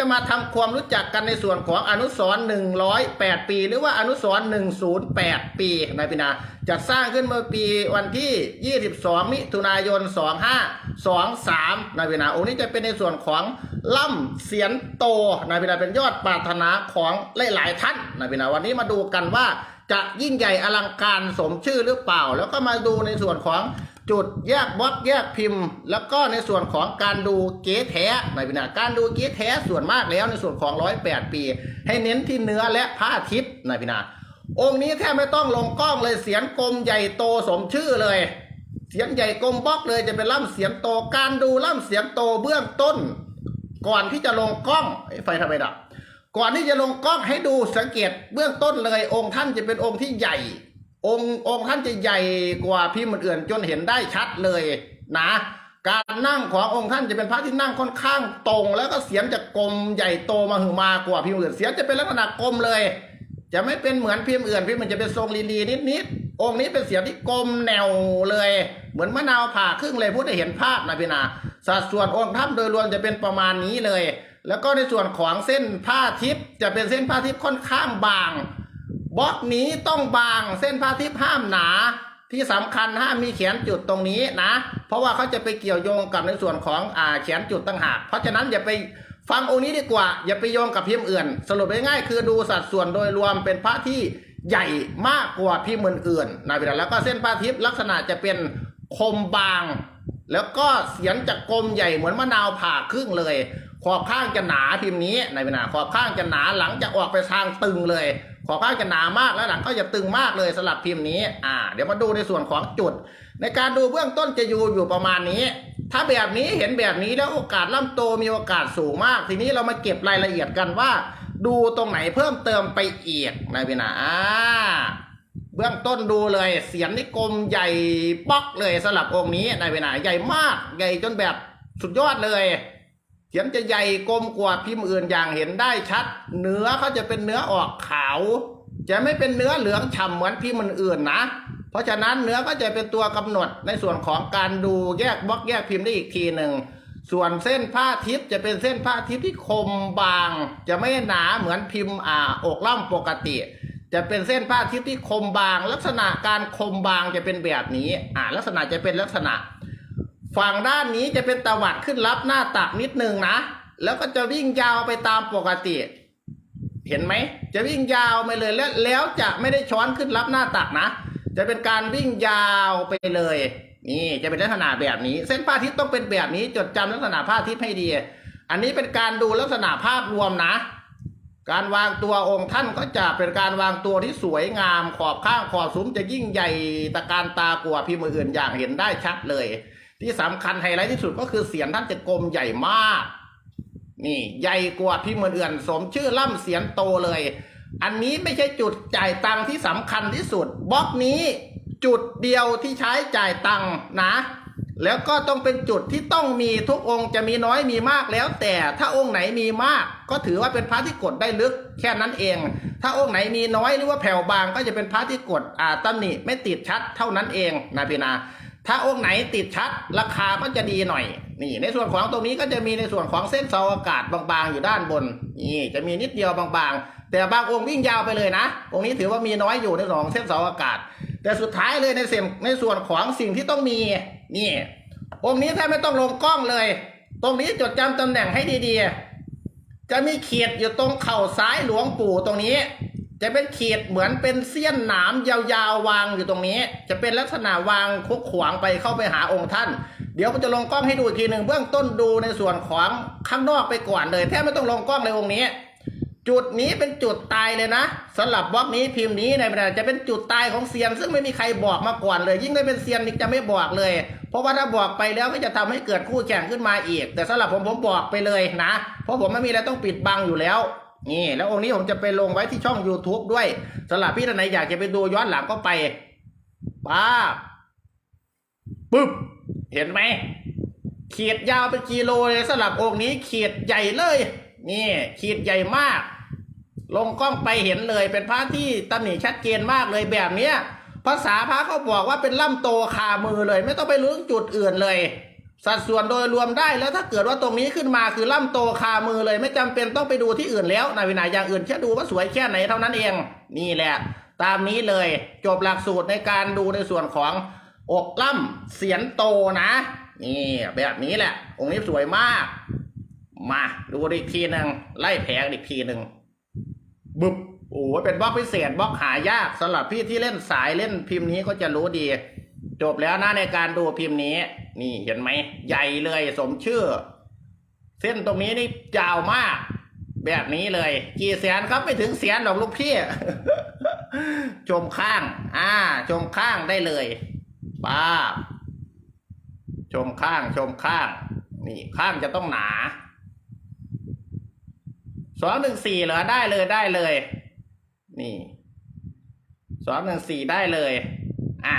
จะมาทำความรู้จักกันในส่วนของอนุสรณ์108 ปี หรือว่าอนุสรณ์108 ปีนายพินาจัดสร้างขึ้นเมื่อปีวันที่ 22 มิถุนายน 2523นายพินาองค์นี้จะเป็นในส่วนของล่ำเสียนโตนายพินาเป็นยอดปรารถนาของหลาย ๆ ท่านนายพินาวันนี้มาดูกันว่าจะยิ่งใหญ่อลังการสมชื่อหรือเปล่า แล้วก็มาดูในส่วนของ จุดแยกบล็อกแยกพิมพ์ แล้วก็ในส่วนของการดูเก๊แท้ในพินาการดูเก๊แท้ส่วนมากแล้วในส่วนของร้อยแปดปี ให้เน้นที่เนื้อและผ้าทิพย์ในพินาองค์นี้แทบไม่ต้องลงกล้องเลยเสียงกลมใหญ่โตสมชื่อเลย เสียงใหญ่กลมบล็อกเลยจะเป็นล่ำเสียงโตการดูล่ำเสียงโตเบื้องต้น ก่อนที่จะลงกล้องเอ้ไฟทำไมดับก่อนที่จะลงกล้องให้ดูสังเกตเบื้องต้นเลยองค์ท่านจะเป็นองค์ที่ใหญ่ องค์องค์ท่านจะใหญ่กว่าพิมพ์อื่นจนเห็นได้ชัดเลยนะ การนั่งขององค์ท่านจะเป็นพระที่นั่งค่อนข้างตรง แล้วก็เสียงจะกลมใหญ่โตมาหึงมากว่าพิมพ์อื่นเสียงจะเป็นลักษณะกลมเลย จะไม่เป็นเหมือนพิมพ์อื่นพิมพ์มันจะเป็นทรงลีๆนิดๆองค์นี้เป็นเสียงที่กลมแนวเลย เหมือนมะนาวผ่าครึ่งเลยพูดได้เห็นภาพนะพี่นาสัดส่วนองค์ท่านโดยรวมจะเป็นประมาณนี้เลย แล้วก็ในส่วนของเส้นผ้าทิพย์จะเป็นเส้นผ้าทิพย์ค่อนข้างบาง บล็อกนี้ต้องบางเส้นผ้าทิพย์ห้ามหนาที่สำคัญห้ามมีแขนจุดตรงนี้นะ เพราะว่าเขาจะไปเกี่ยวโยงกับในส่วนของอ่าแขนจุดต่างหากเพราะฉะนั้นอย่าไปฟังองค์นี้ดีกว่า อย่าไปโยงกับพิมพ์อื่น สรุปง่ายๆคือดูสัดส่วนโดยรวมเป็นพระที่ใหญ่มากกว่าพิมพ์อื่นๆนะพี่ดาแล้วก็เส้นผ้าทิพย์ลักษณะจะเป็นคมบาง แล้วก็เสียงจะกลมใหญ่เหมือนมะนาวผ่าครึ่งเลย ขอบข้างจะหนาพิมพ์นี้ในเวลาขอบข้างจะหนาหลังจะออกไปทางตึงเลย ขอบข้างจะหนามากแล้วหลังก็จะตึงมากเลยสลับพิมพ์นี้ อ่า เดี๋ยวมาดูในส่วนของจุด ในการดูเบื้องต้นจะอยู่อยู่ประมาณนี้ ถ้าแบบนี้เห็นแบบนี้แล้วโอกาสล่ำโตมีโอกาสสูงมาก ทีนี้เรามาเก็บรายละเอียดกันว่า ดูตรงไหนเพิ่มเติมไปอีกนายพินาอ่าเบื้องต้นดูเลยเสียงนิกลมใหญ่ป๊อกเลยสลับองค์นี้นายเวนาใหญ่มากใหญ่จนแบบสุดยอดเลย เสียงจะใหญ่กลมกว่าพิมพ์อื่นอย่างเห็นได้ชัด เนื้อเขาจะเป็นเนื้อออกขาว จะไม่เป็นเนื้อเหลืองฉ่ำเหมือนพิมพ์อื่นๆนะ เพราะฉะนั้นเนื้อก็จะเป็นตัวกำหนดในส่วนของการดูแยกบล็อกแยกพิมพ์ได้อีกทีหนึ่งส่วนเส้นผ้าทิพย์จะเป็นเส้นผ้าทิพย์ที่คมบาง จะไม่หนาเหมือนพิมพ์อ่าอกล่ำปกติ จะเป็นเส้นผ้าทิพย์ที่คมบาง ลักษณะการคมบางจะเป็นแบบนี้อ่าลักษณะจะเป็นลักษณะ ฝั่งด้านนี้จะเป็นตวัดขึ้นรับหน้าตักนิดนึงนะ แล้วก็จะวิ่งยาวไปตามปกติ เห็นไหม จะวิ่งยาวไปเลยแล้วแล้วจะไม่ได้ช้อนขึ้นรับหน้าตักนะ จะเป็นการวิ่งยาวไปเลย นี่จะเป็นลักษณะแบบนี้ เส้นผ้าทิพย์ต้องเป็นแบบนี้ จดจำลักษณะผ้าทิพย์ให้ดี อันนี้เป็นการดูลักษณะภาพรวมนะ การวางตัวองค์ท่านก็จะเป็นการวางตัวที่สวยงาม ขอบข้างขอบซุ้มจะยิ่งใหญ่ตะการตากว่าพิมพ์อื่นอย่างเห็นได้ชัดเลย ที่สำคัญไฮไลท์ที่สุดก็คือเสียงท่านจะกลมใหญ่มาก นี่ใหญ่กว่าพิมพ์อื่นสมชื่อล่ำเสียงโตเลย อันนี้ไม่ใช่จุดจ่ายตังค์ที่สำคัญที่สุดบล็อกนี้จุดเดียวที่ใช้จ่ายตังค์นะ แล้วก็ต้องเป็นจุดที่ต้องมีทุกองค์จะมีน้อยมีมากแล้ว แต่ถ้าองค์ไหนมีมาก ก็ถือว่าเป็นพระที่กดได้ลึกแค่นั้นเอง ถ้าองค์ไหนมีน้อยหรือว่าแผ่วบางก็จะเป็นพระที่กดอ่าตำหนิไม่ติดชัดเท่านั้นเองนะพี่นา ถ้าองค์ไหนติดชัดราคาก็จะดีหน่อย นี่ ในส่วนของตรงนี้ก็จะมีในส่วนของเส้นเสาอากาศบางๆ อยู่ด้านบน นี่จะมีนิดเดียวบางๆ แต่บางองค์วิ่งยาวไปเลยนะ องค์นี้ถือว่ามีน้อยอยู่ในส่วนของเส้นเสาอากาศ แต่สุดท้ายเลยในเส้นในส่วนของสิ่งที่ต้องมี นี่ องค์นี้แทบไม่ต้องลงกล้องเลย ตรงนี้จดจำตำแหน่งให้ดีๆ จะมีเขียดอยู่ตรงเข่าซ้ายหลวงปู่ตรงนี้ จะเป็นขีดเหมือนเป็นเสี้ยนหนามยาวๆวางอยู่ตรงนี้ จะเป็นลักษณะวางคุกขวางไปเข้าไปหาองค์ท่าน เดี๋ยวผมจะลงกล้องให้ดูอีกทีหนึ่งเบื้องต้นดูในส่วนของข้างนอกไปก่อนเลยแทบไม่ต้องลงกล้องเลยองค์นี้ จุดนี้เป็นจุดตายเลยนะสำหรับบล็อกนี้พิมพ์นี้ในบรรดาจะเป็นจุดตายของเซียน ซึ่งไม่มีใครบอกมาก่อนเลย ยิ่งได้เป็นเซียนนี่จะไม่บอกเลย เพราะว่าถ้าบอกไปแล้วก็จะทำให้เกิดคู่แข่งขึ้นมาอีก แต่สำหรับผมผมบอกไปเลยนะ เพราะผมไม่มีอะไรต้องปิดบังอยู่แล้ว นี่ แล้วองค์นี้ผมจะไปลงไว้ที่ช่อง YouTube ด้วยสำหรับพี่ท่านไหนอยากจะไปดูย้อนหลังก็ไปป้าปึ๊บ เห็นไหมขีดยาวเป็นกิโลเลยสำหรับองค์นี้ขีดใหญ่เลย นี่ขีดใหญ่มาก ลงกล้องไปเห็นเลยเป็นพระที่ตำหนิชัดเจนมากเลยแบบเนี้ยภาษาพระเขาบอกว่าเป็นล่ำโตคามือเลย ไม่ต้องไปรู้จุดอื่นเลย สัดส่วนโดยรวมได้แล้วถ้าเกิดว่าตรงนี้ขึ้นมาคือล่ำโตคามือเลยไม่จำเป็นต้องไปดูที่อื่นแล้วนายวินัยอย่างอื่นแค่ดูว่าสวยแค่ไหนเท่านั้นเอง นี่แหละ ตามนี้เลยจบหลักสูตรในการดูในส่วนของอกล่ำเสียนโตนะ นี่แบบนี้แหละ องค์นี้สวยมาก มาดูอีกทีหนึ่งไล่แผงอีกทีหนึ่งบึบโอ้เป็นบล็อกพิเศษบล็อกหายากสำหรับพี่ที่เล่นสายเล่นพิมพ์นี้ก็จะรู้ดี จบแล้วนะในการดูพิมพ์นี้ นี่เห็นไหม ใหญ่เลยสมชื่อ เส้นตรงนี้นี่ยาวมาก แบบนี้เลย กี่แสนครับไม่ถึงแสนหรอกลูกพี่ ชมข้าง อ่า ชมข้างได้เลยป้าชมข้างชมข้าง นี่ข้างจะต้องหนาสองหนึ่งสี่เหรอได้เลยได้เลย นี่สองหนึ่งสี่ได้เลย อะ